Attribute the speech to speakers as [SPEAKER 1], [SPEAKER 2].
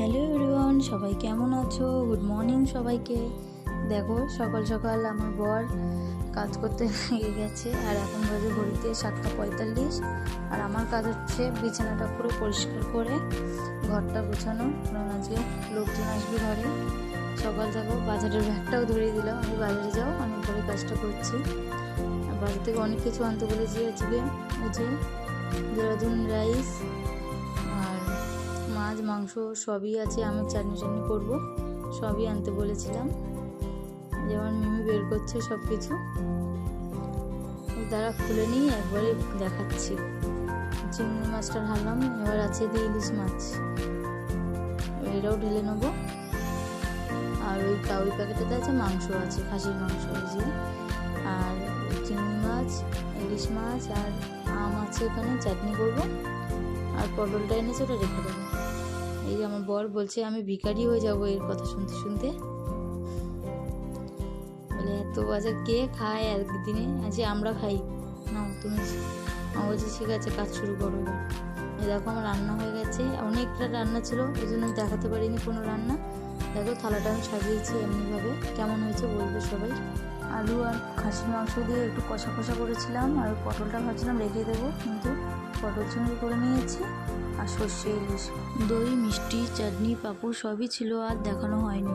[SPEAKER 1] Hello everyone, সবাই কেমন আছো? গুড মর্নিং সবাইকে। দেখো, সকাল সকাল আমার বর কাজ করতে লেগে গেছে, আর এখন বাজে ঘড়িতে সাতটা পঁয়তাল্লিশ। আর আমার কাজ হচ্ছে বিছানাটা পুরো পরিষ্কার করে ঘরটা গোছানো। কারণ আজকে লোকজন আসবে ঘরে। সকাল যাব বাজারের ব্যাগটাও ধরিয়ে দিলাম। আমি বাজারে যাও আমি ঘরে কাজটা করছি। বাজার থেকে অনেক কিছু আনতে বলেছি আজকে। ওই যে দেহরাদুন রাইস মাছ, মাংস সবই আছে, আমি চাটনি চাটনি করব। সবই আনতে বলেছিলাম। যেমন মিমি বের করছে সব কিছু দ্বারা খুলে নিয়ে একবারে দেখাচ্ছি। চিংড়ি মাছটা ঢাললাম এবার আছে দিয়ে ইলিশ মাছ। এটাও ঢেলে নেব। আর ওই কা- ওই প্যাকেটটাতে আছে মাংস আছে, খাসির মাংস যে। আর চিংড়ি মাছ, ইলিশ মাছ আর আম আছে এখানে, চাটনি করব। আর পটলটা এনেছে, ওটা রেখে দেবো। এই যে আমার বর বলছে আমি ভিকারি হয়ে যাব এর কথা শুনতে শুনতে। বলে, এত বাজার কে খায় একদিনে? যে আমরা খাই। না তুমি আমার বলছে, ঠিক আছে, কাজ শুরু করো দেখো, আমার রান্না হয়ে গেছে। অনেকটা রান্না ছিল ওই জন্য দেখাতে পারিনি কোনো রান্না। দেখো থালাটা আমি সাজিয়েছি এমনিভাবে। কেমন হয়েছে বলবে সবাই? আলু আর খাসির মাংস দিয়ে একটু কষা কষা করেছিলাম আর পটলটা ভাবছিলাম রেখে দেবো কিন্তু পটল চিংড়ি করে নিয়েছি আর সর্ষে ইলিশ। দই মিষ্টি চাটনি পাঁপড় সবই ছিল আর দেখানো হয়নি।